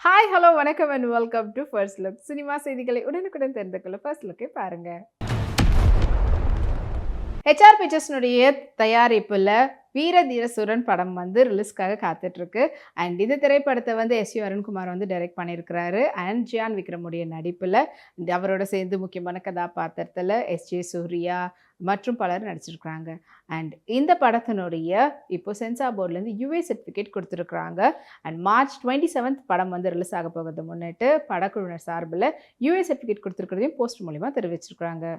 Hi hello வணக்கம் and welcome to first look cinema செய்திகளை உடனுக்குடன் தெரிந்து கொள்ள ஃபர்ஸ்ட் லுக்கை பாருங்க. ஹெச்ஆர் பிக்சர்ஸ்னுடைய தயாரிப்பில் வீர சுரன் படம் வந்து ரிலீஸ்க்காக காத்துட்ருக்கு. அண்ட் இந்த திரைப்படத்தை வந்து எஸ் யு அருண்குமார் வந்து டைரக்ட் பண்ணியிருக்கிறாரு அண்ட் ஜியான் விக்ரமுடைய நடிப்பில் அவரோட சேர்ந்து முக்கியமான கதாபாத்திரத்தில் எஸ் ஜே சூர்யா மற்றும் பலர் நடிச்சிருக்கிறாங்க. அண்ட் இந்த படத்தினுடைய இப்போ சென்சார் போர்ட்லேருந்து யூஏ சர்டிஃபிகேட் கொடுத்துருக்குறாங்க. அண்ட் மார்ச் டுவெண்ட்டி செவன்த் படம் வந்து ரிலீஸ் ஆக போகிறது முன்னிட்டு படக்குழுவினர் சார்பில் யூஏ சர்டிஃபிகேட் கொடுத்துருக்கிறதையும் போஸ்ட் மூலிமா தெரிவிச்சிருக்கிறாங்க.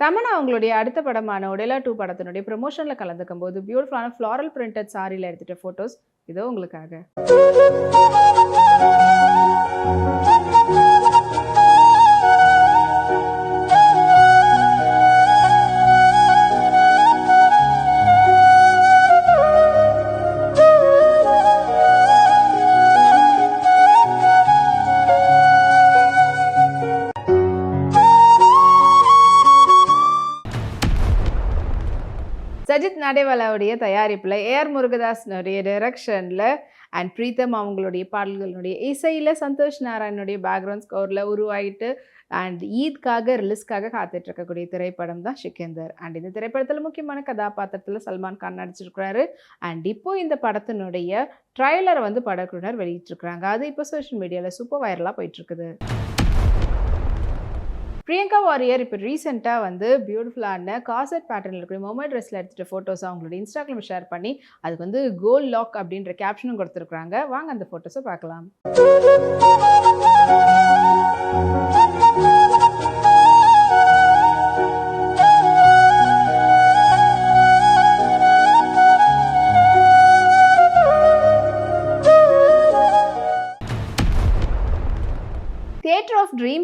தமன்னா அவங்களுடைய அடுத்த படமான ஒடேலா டூ படத்தினுடைய ப்ரொமோஷனில் கலந்துக்கும் போது பியூட்டிஃபுல்லான ஃப்ளாரல் பிரிண்டட் சாரியில் எடுத்துகிட்ட ஃபோட்டோஸ் இதோ உங்களுக்காக. நடைவலாவுடைய தயாரிப்பில் ஏஆர் முருகதாஸ்னுடைய டைரக்ஷனில் அண்ட் பிரீத்தம் அவங்களுடைய பாடல்களுடைய இசையில் சந்தோஷ் நாராயணுடைய பேக்ரவுண்ட் ஸ்கோரில் உருவாகிட்டு அண்ட் ஈத்காக ரிலீஸ்க்காக காத்துட்டு இருக்கக்கூடிய திரைப்படம் தான் சிக்கந்தர். அண்ட் இந்த திரைப்படத்தில் முக்கியமான கதாபாத்திரத்தில் சல்மான் கான் நடிச்சிருக்கிறாரு. அண்ட் இப்போ இந்த படத்தினுடைய ட்ரைலரை வந்து படக்குழுவினர் வெளியிட்டிருக்கிறாங்க. அது இப்போ சோஷியல் மீடியாவில் சூப்பர் வைரலாக போயிட்டுருக்குது. பிரியங்கா வாரியர் இப்போ ரீசெண்டாக வந்து பியூட்டிஃபுல்லான காசட் பேட்டர்னில் இருக்கிற மொமைல் ட்ரெஸ்ஸில் எடுத்துகிட்ட ஃபோட்டோஸ் அவங்களோட இன்ஸ்டாகிராம் ஷேர் பண்ணி அதுக்கு வந்து கோல் லாக் அப்படின்ற கேப்ஷனும் கொடுத்துருக்குறாங்க. வாங்க அந்த ஃபோட்டோஸை பார்க்கலாம்.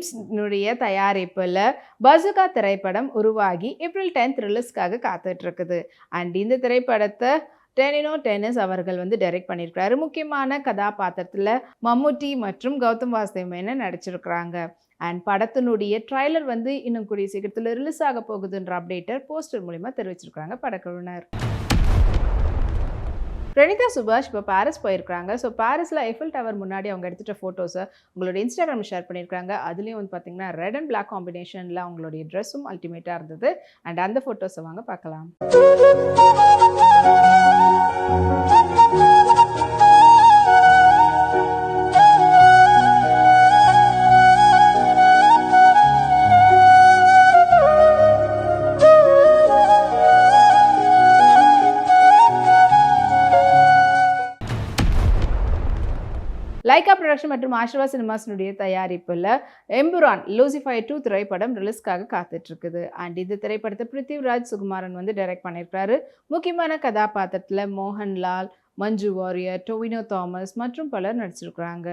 தியேட்டர் தயாரிப்பில் பசுகா திரைப்படம் உருவாகி ஏப்ரல் டென்த் ரிலீஸ்க்காக காத்துட்டு இருக்குது அண்ட் இந்த திரைப்படத்தை டெனினோ டென்னிஸ் அவர்கள் வந்து டைரக்ட் பண்ணியிருக்கிறாரு முக்கியமான கதாபாத்திரத்தில் மம்முட்டி மற்றும் கௌதம் வாசுதேவ் மேனன் நடிச்சிருக்கிறாங்க. அண்ட் படத்தினுடைய ட்ரைலர் வந்து இன்னும் கூடிய சீக்கிரத்தில் ரிலீஸ் ஆக போகுதுன்ற அப்டேட்டர் போஸ்டர் மூலிமா தெரிவிச்சிருக்காங்க படக்குழுவினர். பிரணிதா சுபாஷ் இப்போ பாரிஸ் போயிருக்காங்க ஸோ பாரிஸில் எஃபில் டவர் முன்னாடி அவங்க எடுத்துகிட்ட ஃபோட்டோஸை உங்களோட இன்ஸ்டாகிராம் ஷேர் பண்ணியிருக்காங்க அதுலேயும் வந்து பார்த்தீங்கன்னா ரெட் அண்ட் பிளாக் காம்பினேஷனில் அவங்களுடைய ட்ரெஸ்ஸும் அல்டிமேட்டாக இருந்தது. அண்ட் அந்த ஃபோட்டோஸை வாங்க பார்க்கலாம் ப்ரொடக்ஷன் மற்றும் ஆஷிர்வா சினிமாஸினுடைய தயாரிப்பில் எம்புரான் லூசிஃபை டூ திரைப்படம் ரிலீஸ்க்காக காத்துட்ருக்குது. அண்ட் இந்த திரைப்படத்தை பிருத்திவிராஜ் சுகுமாரன் வந்து டைரக்ட் பண்ணியிருக்காரு முக்கியமான கதாபாத்திரத்தில் மோகன்லால் மஞ்சு வாரியர் டொவினோ தாமஸ் மற்றும் பலர் நடிச்சிருக்கிறாங்க.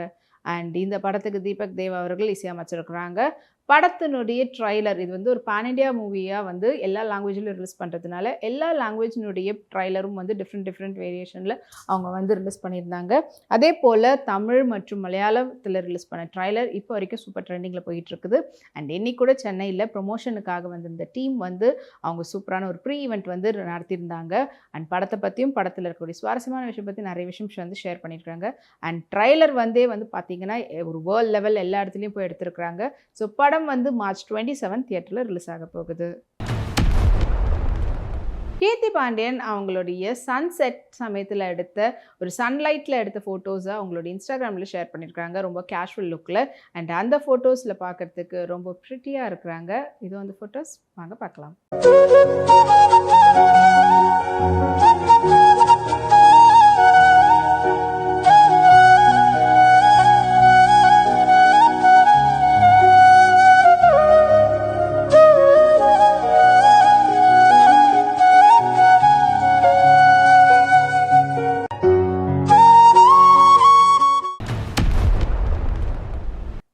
அண்ட் இந்த படத்துக்கு தீபக் தேவ் அவர்கள் இசையமைச்சிருக்கிறாங்க. படத்தினுடைய ட்ரைலர் இது வந்து ஒரு பேன் இண்டியா மூவியாக வந்து எல்லா லாங்குவேஜிலும் ரிலீஸ் பண்ணுறதுனால எல்லா லாங்குவேஜினுடைய ட்ரைலரும் வந்து டிஃப்ரெண்ட் டிஃப்ரெண்ட் வேரியேஷனில் அவங்க வந்து ரிலீஸ் பண்ணியிருந்தாங்க. அதே போல் தமிழ் மற்றும் மலையாளத்தில் ரிலீஸ் பண்ண ட்ரைலர் இப்போ வரைக்கும் சூப்பர் ட்ரெண்டிங்கில் போயிட்டுருக்குது. அண்ட் இன்னைக்கு கூட சென்னையில் ப்ரொமோஷனுக்காக வந்து இந்த டீம் வந்து அவங்க சூப்பரான ஒரு ப்ரீ ஈவெண்ட் வந்து நடத்தியிருந்தாங்க. அண்ட் படத்தை பற்றியும் படத்தில் இருக்கக்கூடிய சுவாரஸ்யமான விஷயம் பற்றி நிறைய விஷயம் வந்து ஷேர் பண்ணியிருக்காங்க. அண்ட் ட்ரைலர் வந்தே வந்து பார்த்தீங்கன்னா ஒரு வேர்ல்ட் லெவல் எல்லா இடத்துலையும் போய் எடுத்திருக்கிறாங்க. ஸோ படம் வந்து மார்ச் டுவெண்ட்டி செவன் தியேட்டரில் ரிலீஸ் ஆக போகுது. கீர்த்தி பாண்டியன் அவங்களுடைய சன்செட் சமயத்தில் எடுத்த ஒரு சன்லைட்டில் எடுத்த ஃபோட்டோஸை அவங்களோட இன்ஸ்டாகிராமில் ஷேர் பண்ணியிருக்காங்க ரொம்ப கேஷுவல் லுக்கில் அண்ட் அந்த ஃபோட்டோஸில் பார்க்குறதுக்கு ரொம்ப ப்ரிட்டியாக இருக்கிறாங்க. இது வந்து ஃபோட்டோஸ் வாங்க பார்க்கலாம்.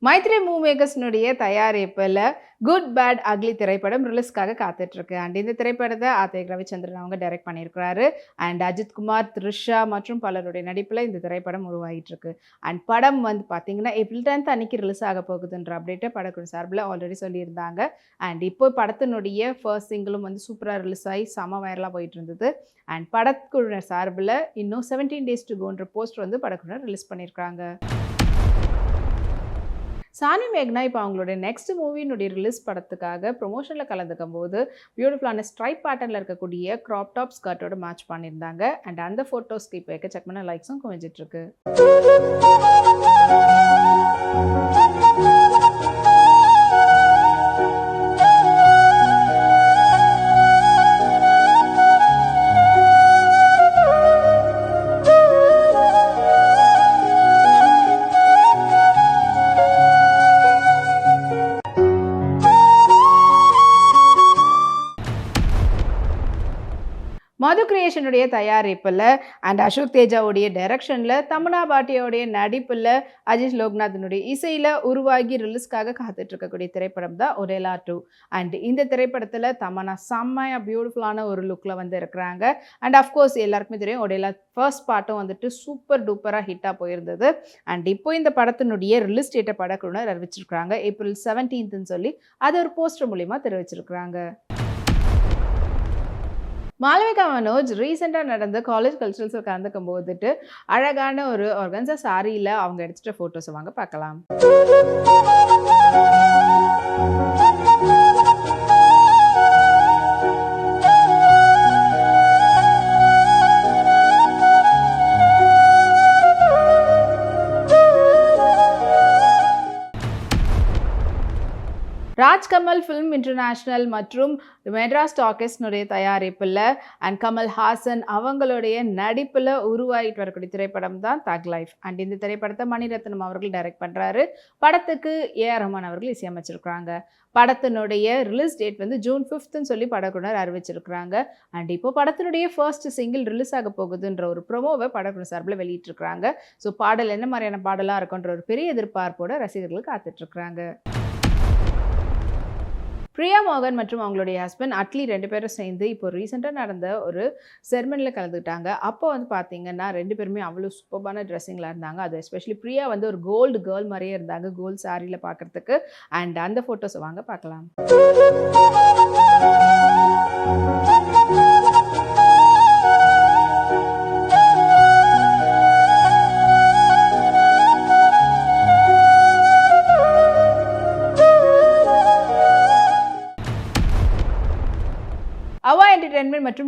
மைத்ரி மூமேகர்ஸ்னுடைய தயாரிப்பில் குட் பேட் அக்லி திரைப்படம் ரிலீஸ்க்காக காத்துட்ருக்கு. அண்ட் இந்த திரைப்படத்தை ஆத்தேக் ரவிச்சந்திரன் அவங்க டைரக்ட் பண்ணியிருக்கிறாரு. அண்ட் அஜித் குமார் த்ரிஷா மற்றும் பலருடைய நடிப்பில் இந்த திரைப்படம் உருவாகிட்டுருக்கு அண்ட் படம் வந்து பார்த்தீங்கன்னா ஏப்ரல் டென்த் அன்னைக்கு ரிலீஸ் ஆக போகுதுன்ற அப்டேட்டை படக்குழு சார்பில் ஆல்ரெடி சொல்லியிருந்தாங்க. அண்ட் இப்போ படத்தினுடைய ஃபர்ஸ்ட் சிங்கிளும் வந்து சூப்பராக ரிலீஸ் ஆகி செம வைரலாக போயிட்டு இருந்தது அண்ட் படக்குழுவினர் சார்பில் இன்னும் செவன்டீன் டேஸ் டு கோன்ற போஸ்டர் வந்து படக்குழுவினர் ரிலீஸ் பண்ணியிருக்காங்க சானி மேக்னா இப்போ அவங்களுடைய நெக்ஸ்ட் மூவியினுடைய ரிலீஸ் படத்துக்காக ப்ரொமோஷனில் கலந்துக்கும் போது பியூட்டிஃபுல்லான ஸ்ட்ரைப் பேட்டர்னில் இருக்கக்கூடிய க்ராப் டாப் ஸ்கர்ட்டோட மேட்ச் பண்ணியிருந்தாங்க. அண்ட் அந்த ஃபோட்டோஸ்க்கு இப்போ எக்கச்சக்கமான லைக்ஸும் குவிஞ்சிட்ருக்கு மது தயாரிப்பில் அண்ட் அசோக் தேஜாவுடைய டைரக்ஷனில் தமனா பாட்டியோடைய நடிப்பில் அஜித் லோக்நாதனுடைய இசையில் உருவாகி ரிலீஸ்க்காக காத்துட்ருக்கக்கூடிய திரைப்படம் தான் ஒரேலா டூ அண்ட் இந்த திரைப்படத்தில் தமனா செம்மையாக பியூட்டிஃபுல்லான ஒரு லுக்கில் வந்து இருக்கிறாங்க. அண்ட் அஃப்கோர்ஸ் எல்லாருக்குமே தெரியும் ஒரேலா ஃபர்ஸ்ட் பாட்டும் வந்துட்டு சூப்பர் டூப்பராக ஹிட்டாக போயிருந்தது. அண்ட் இப்போ இந்த படத்தினுடைய ரிலீஸ் டேட்டை படக்குழுனர் அறிவிச்சிருக்கிறாங்க. ஏப்ரல் செவன்டீன்த்துன்னு சொல்லி அதை ஒரு போஸ்டர் மூலிமா தெரிவிச்சிருக்கிறாங்க. மாளவிகா மனோஜ் ரீசெண்டாக நடந்த காலேஜ் கல்ச்சுரல்ஸில் கலந்துக்கும் போதுட்டு அழகான ஒரு ஆர்கன்ஸா சாரியில் அவங்க எடுத்துகிட்ட ஃபோட்டோஸை வாங்க பார்க்கலாம். ராஜ்கமல் ஃபிலிம் இன்டர்நேஷ்னல் மற்றும் மெட்ராஸ் டாக்கிஸ்னுடைய தயாரிப்பில் அண்ட் கமல் ஹாசன் அவங்களுடைய நடிப்பில் உருவாகிட்டு வரக்கூடிய திரைப்படம் தான் தக் லைஃப் அண்ட் இந்த திரைப்படத்தை மணிரத்னம் அவர்கள் டைரக்ட் பண்ணுறாரு படத்துக்கு ஏ ஆர் ரஹ்மான் அவர்கள் இசையமைச்சிருக்கிறாங்க. படத்தினுடைய ரிலீஸ் டேட் வந்து ஜூன் ஃபிஃப்த்துன்னு சொல்லி படக்குனர் அறிவிச்சிருக்கிறாங்க. அண்ட் இப்போ படத்தினுடைய ஃபர்ஸ்ட் சிங்கிள் ரிலீஸ் ஆக போகுதுன்ற ஒரு ப்ரொமோவை படக்குனர் சார்பில் வெளியிட்டிருக்கிறாங்க. ஸோ பாடல் என்ன மாதிரியான பாடலாக இருக்குன்ற ஒரு பெரிய எதிர்பார்ப்போட ரசிகர்கள் காத்துட்ருக்குறாங்க பிரியா மோகன் மற்றும் அவங்களுடைய ஹஸ்பண்ட் அட்லி ரெண்டு பேரும் சேர்ந்து இப்போ ரீசெண்டாக நடந்த ஒரு செர்மனியில் கலந்துக்கிட்டாங்க. அப்போ வந்து பார்த்தீங்கன்னா ரெண்டு பேருமே அவ்வளோ சூப்பரான ட்ரெஸ்ஸிங்கில் இருந்தாங்க. அது எஸ்பெஷலி பிரியா வந்து ஒரு கோல்டு கேர்ள் மாதிரியே இருந்தாங்க கோல்டு சாரியில் பார்க்குறதுக்கு அண்ட் அந்த ஃபோட்டோஸை வாங்க பார்க்கலாம்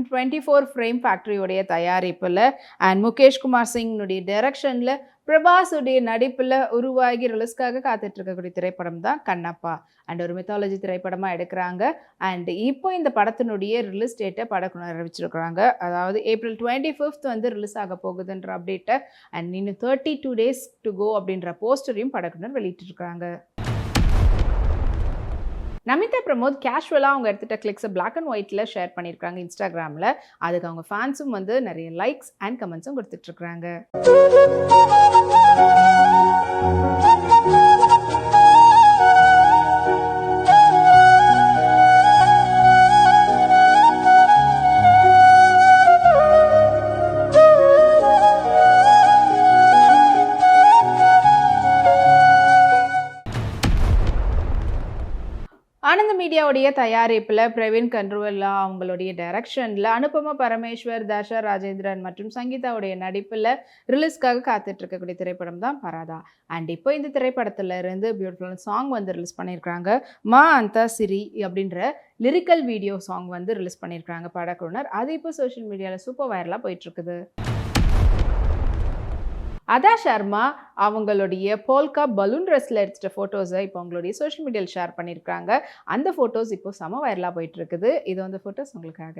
டுவெண்ட்டி ஃபோர் ஃப்ரேம் ஃபேக்ட்ரியோடைய தயாரிப்பில் அண்ட் முகேஷ் குமார் சிங்னுடைய டைரக்ஷனில் பிரபாஸுடைய நடிப்பில் உருவாகி ரிலீஸ்க்காக காத்துட்டு இருக்கக்கூடிய திரைப்படம் தான் கண்ணப்பா. அண்ட் ஒரு மித்தாலஜி திரைப்படமாக எடுக்கிறாங்க. அண்ட் இப்போ இந்த படத்தினுடைய ரிலீஸ் டேட்டை படக்குழு அறிவிச்சிருக்கிறாங்க. அதாவது ஏப்ரல் டுவெண்ட்டி ஃபிஃப்த் வந்து ரிலீஸ் ஆக போகுதுன்ற அப்டேட்டை அண்ட் இன்னும் thirty two days to go அப்படின்ற போஸ்டரையும் படக்குனர் வெளியிட்டிருக்கிறாங்க. நமிதா பிரமோத் கேஷுவலாக அவங்க எடுத்துகிட்ட கிளிக்ஸை பிளாக் அண்ட் ஒயிட்டில் ஷேர் பண்ணியிருக்காங்க இன்ஸ்டாகிராமில் அதுக்கு அவங்க ஃபேன்ஸும் வந்து நிறைய லைக்ஸ் அண்ட் கமெண்ட்ஸும் கொடுத்துட்ருக்குறாங்க உடைய தயாரிப்பில் பிரவீன் கன்ருவல்லா அவங்களுடைய டைரக்ஷனில் அனுபமா பரமேஸ்வர் தர்ஷா ராஜேந்திரன் மற்றும் சங்கீதாவுடைய நடிப்பில் ரிலீஸ்க்காக காத்துட்டு இருக்கக்கூடிய திரைப்படம் தான் பராதா. அண்ட் இப்போ இந்த திரைப்படத்துல இருந்து பியூட்டிஃபுல்லான சாங் வந்து ரிலீஸ் பண்ணியிருக்காங்க மா அந்த சிரி அப்படின்ற லிரிக்கல் வீடியோ சாங் வந்து ரிலீஸ் பண்ணியிருக்காங்க படக்குழுனர் அது இப்போ சோஷியல் மீடியாவில் சூப்பர் வைரலாக போயிட்டுருக்குது அதா சர்மா அவங்களுடைய போல்கா பலூன் ட்ரெஸ்ஸில் எடுத்துகிட்ட ஃபோட்டோஸை இப்போ அவங்களுடைய சோஷியல் மீடியாவில் ஷேர் பண்ணியிருக்காங்க அந்த ஃபோட்டோஸ் இப்போ செம வைரலாக போயிட்டு இருக்குது. இது வந்து ஃபோட்டோஸ் உங்களுக்காக.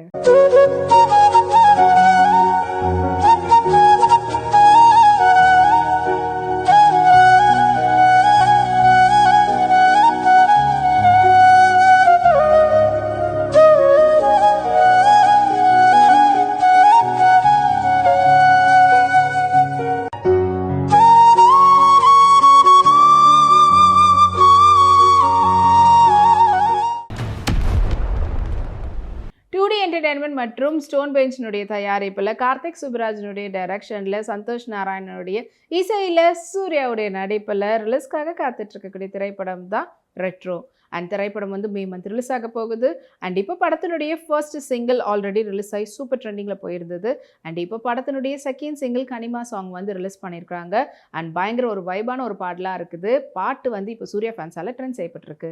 மற்றும் ஸ்டோன் பெஞ்சினுடைய தயாரிப்பில் கார்த்திக் சுப்ராஜனுடைய டைரக்ஷனில் சந்தோஷ் நாராயணனுடைய இசையில் சூர்யாவுடைய நடிப்பில் ரிலீஸ்க்காக காத்துட்ருக்கக்கூடிய திரைப்படம் தான் ரெட்ரோ. அண்ட் திரைப்படம் வந்து மே மந்த் ரிலீஸ் ஆக போகுது. அண்ட் இப்போ படத்தினுடைய ஃபர்ஸ்ட் சிங்கிள் ஆல்ரெடி ரிலீஸ் ஆகி சூப்பர் ட்ரெண்டிங்கில் போயிருந்தது. அண்ட் இப்போ படத்தினுடைய செகண்ட் சிங்கிள் கனிமா சாங் வந்து ரிலீஸ் பண்ணியிருக்காங்க அண்ட் பயங்கர ஒரு வைபான ஒரு பாடலாக இருக்குது. பாட்டு வந்து இப்போ சூர்யா ஃபேன்ஸால் ட்ரெண்ட் செய்யப்பட்டிருக்கு.